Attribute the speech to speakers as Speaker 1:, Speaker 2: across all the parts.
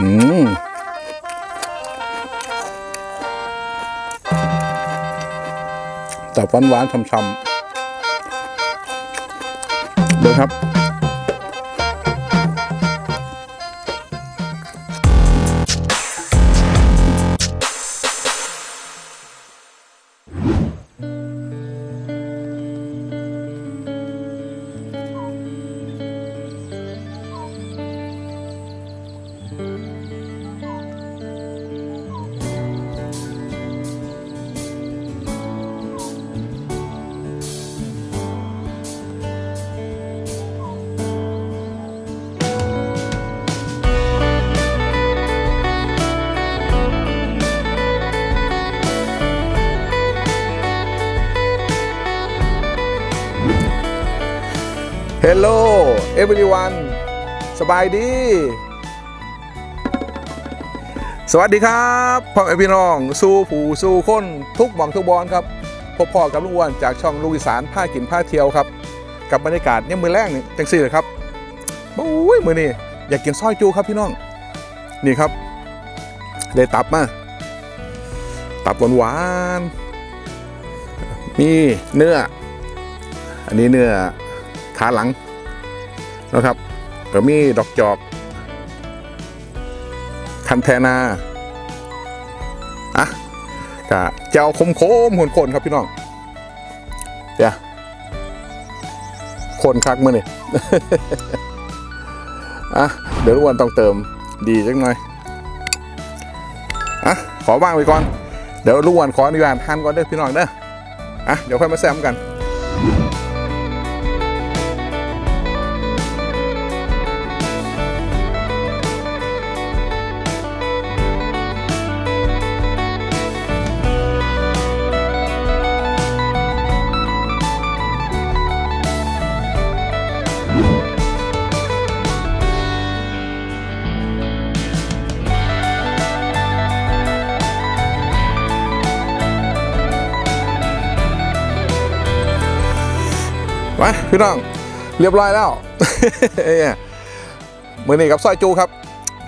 Speaker 1: อืมแต่หวานหวานๆช่ำๆเลยครับ Hello everyone สบายดี สวัสดีครับพ่อแม่พี่น้อง สู้ผู้สู้คนทุกหม่องทุกบอลครับพบพ่อกับลุงอ้วนจากช่องลูกอีสานผ้ากินผ้าเที่ยวครับ กับบรรยากาศเนี่ยมือแรกนี่จังสี่เลยครับโอ้ยมือนี่อยากกินซอยจูครับพี่น้อง นี่ครับเลยตับมา ตับหวานๆมีเนื้อ อันนี้เนื้อ ขาหลังนะครับก็มีดอกจอก คันแทนาอะกะเจ้าคมโคมๆคนๆครับพี่น้องเดี๋ยวคนคักมือนี่อะเดี๋ยวอ้วนต้องเติมดีจังหน่อยอะขอว่างไว้ก่อน เดี๋ยวลูกอ้วนขออนุญาตทานก่อนเด้อพี่น้องเด้ออะเดี๋ยวค่อยมาแซมกัน ไปพี่น้อง เรียบร้อยแล้วเอ้ยมือนี้กับซอยจูครับ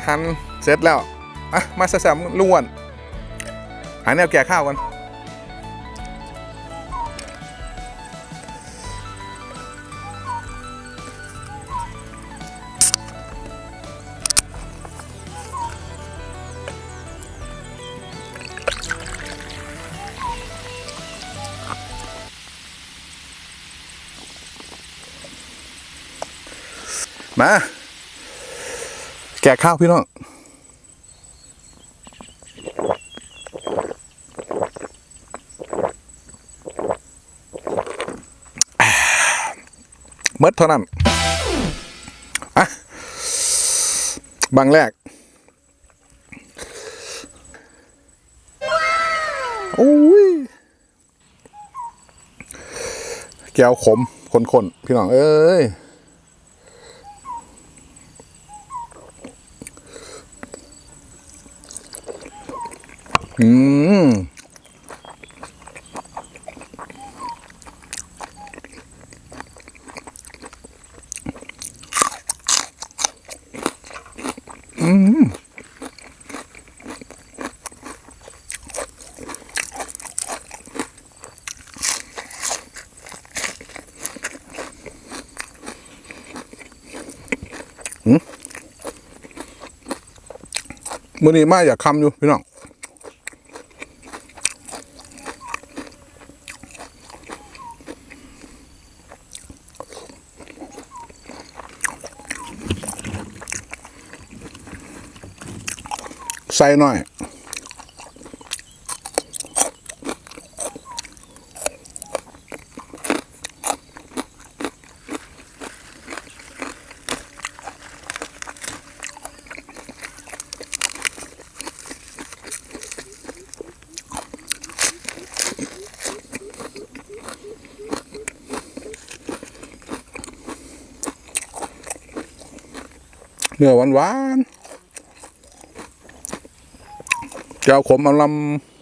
Speaker 1: หั่นเสร็จแล้วอะมาแซมๆลุงอ้วนหาแนวแก่ข้าวกัน มา แก่ข้าวพี่น้องเมดเท่านั้นอะบางแรกโอ้ยแก้วขมคนๆ พี่น้อง เอ้ย มมือนี้มาอยากคำอยู่พี่น้อง ใส่หน่อย เนื้อหวานหวานๆ แก้วขมอลำ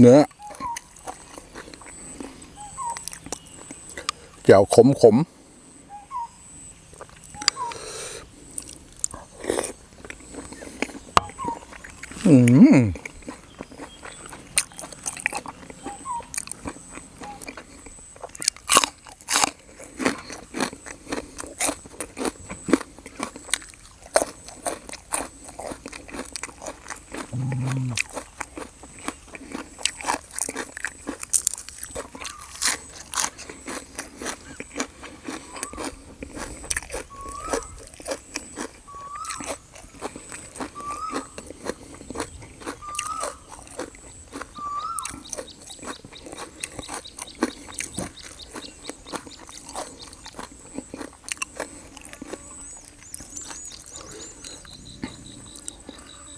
Speaker 1: เนื้อแจ่วขมขมอืม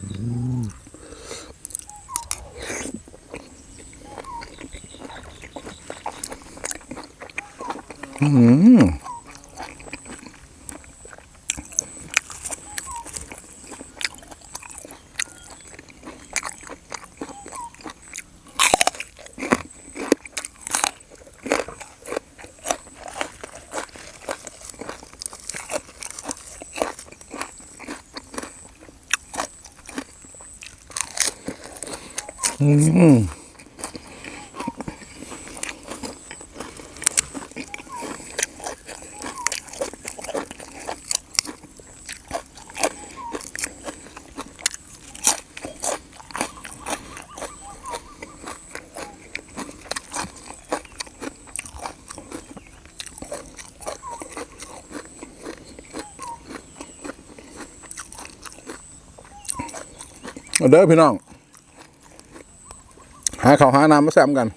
Speaker 1: อืม เด้อพี่น้อง หาข้าวหาน้ำมาแซมกัน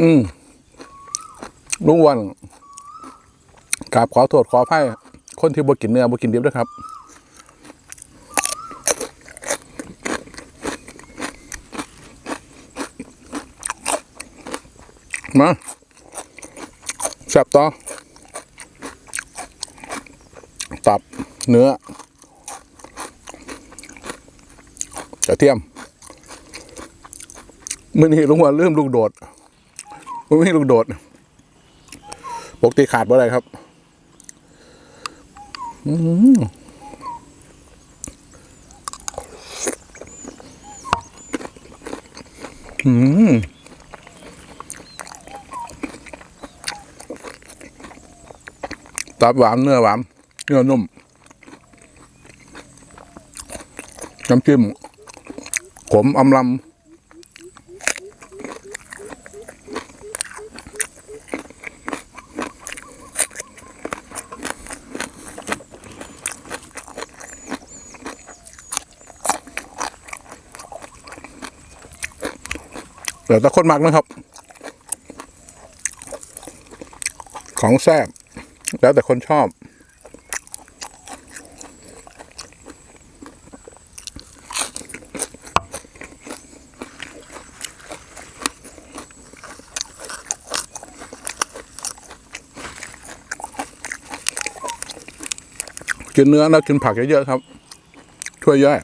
Speaker 1: อืมลุงวันกราบขอโทษขออภัยคนที่บ่กินเนื้อบ่กินดิบด้วยครับ มาแซบต่อ ตับเนื้อกระเทียมมื่อนี้ลุงวันเริ่มลูกโดด มันไม่ลูกโดดปกติขาดบ่อะไรครับอืมอืมตับหวานเนื้อหวานเนื้อนุ่ม น้ำจิ้มขมอำลำ เดี๋ยวแต่คนมักนะครับ ของแซ่บแล้วแต่คนชอบ กินเนื้อแล้วกินผักเยอะๆครับ ช่วยย่อย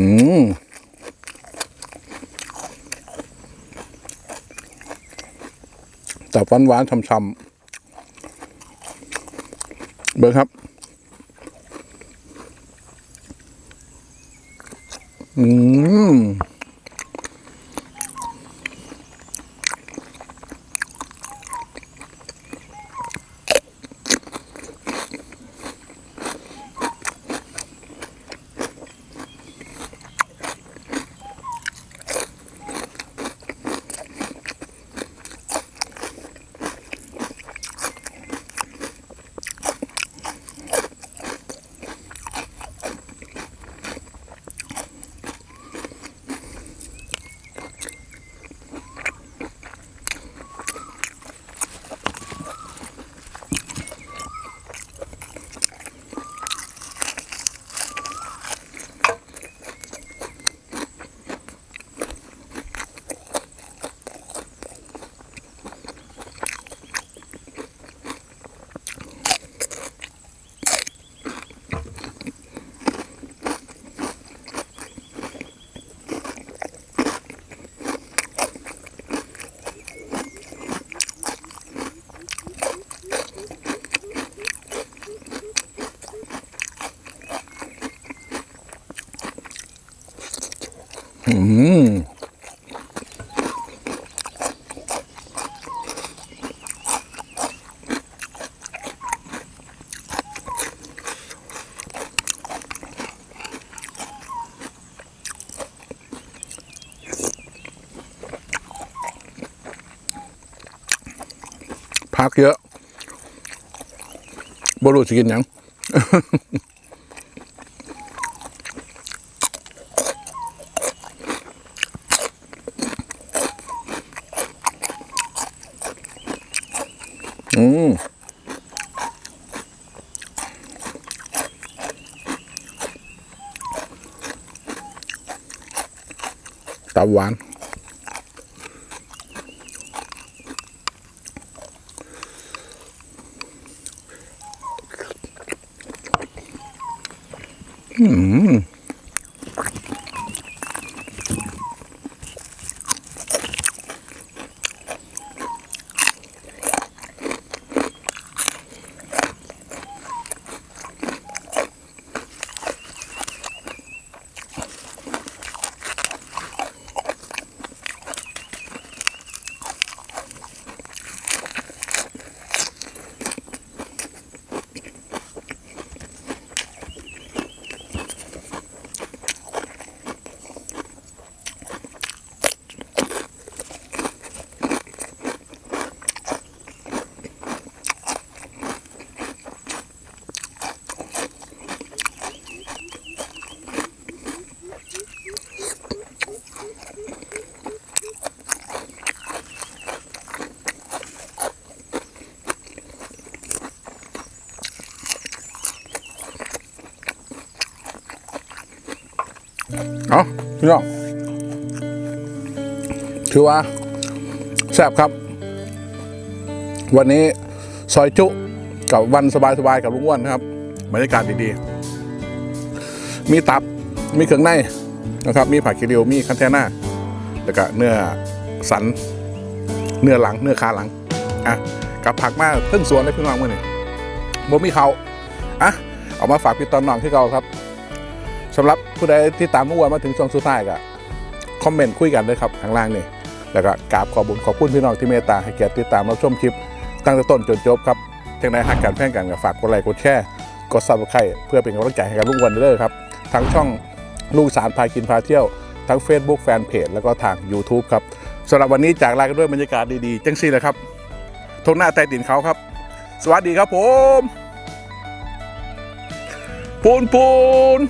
Speaker 1: อืม ต่หวานหวานๆช่ำๆเบอร์ครับ อืม อืมพักเยอะบรูจะกินหยัง ตับหวานอืม พี่น้องถือว่าแซ่บครับ วันนี้ซอยจุกับวันสบายๆกับลุงอ้วนนะครับบรรยากาศดีๆ มีตับมีเครื่องในนะครับ มีผักคีริวมีคันเทน่าแล้วก็เนื้อสัน เนื้อหลัง เนื้อขาหลังอะกับผักมากเพิ่งสวนเลยพี่น้องเมื่อนี่บ่มีเขาอะเอามาฝากพี่ตอนน้องที่เราครับำหรับผู้ใดที่ตามลุงอ้วนมาถึงช่วงสุดท้ายก็คอมเมนต์คุยกันเลยครับข้างล่างนี่แล้วก็กราบขอบุญขอบคุณพี่น้องที่เมตตาให้แก่ติดตามรับชมคลิป ตั้งแต่ต้นจนจบครับจังใดหักการแพร่งกันก็ฝากกดไลค์กดแชร์กดซับสไครต์เพื่อเป็นกำลังใจให้กับลุงอ้วนเด้อครับทั้งช่องลูกสารพากินพาเที่ยว ทั้ง Facebook แฟนเพจแล้วก็ทาง YouTube ครับสำหรับวันนี้จากลากันด้วยบรรยากาศดีๆจังซี่เลยครับทงหน้าใต้ดินเขาครับ สวัสดีครับผมปูนปูน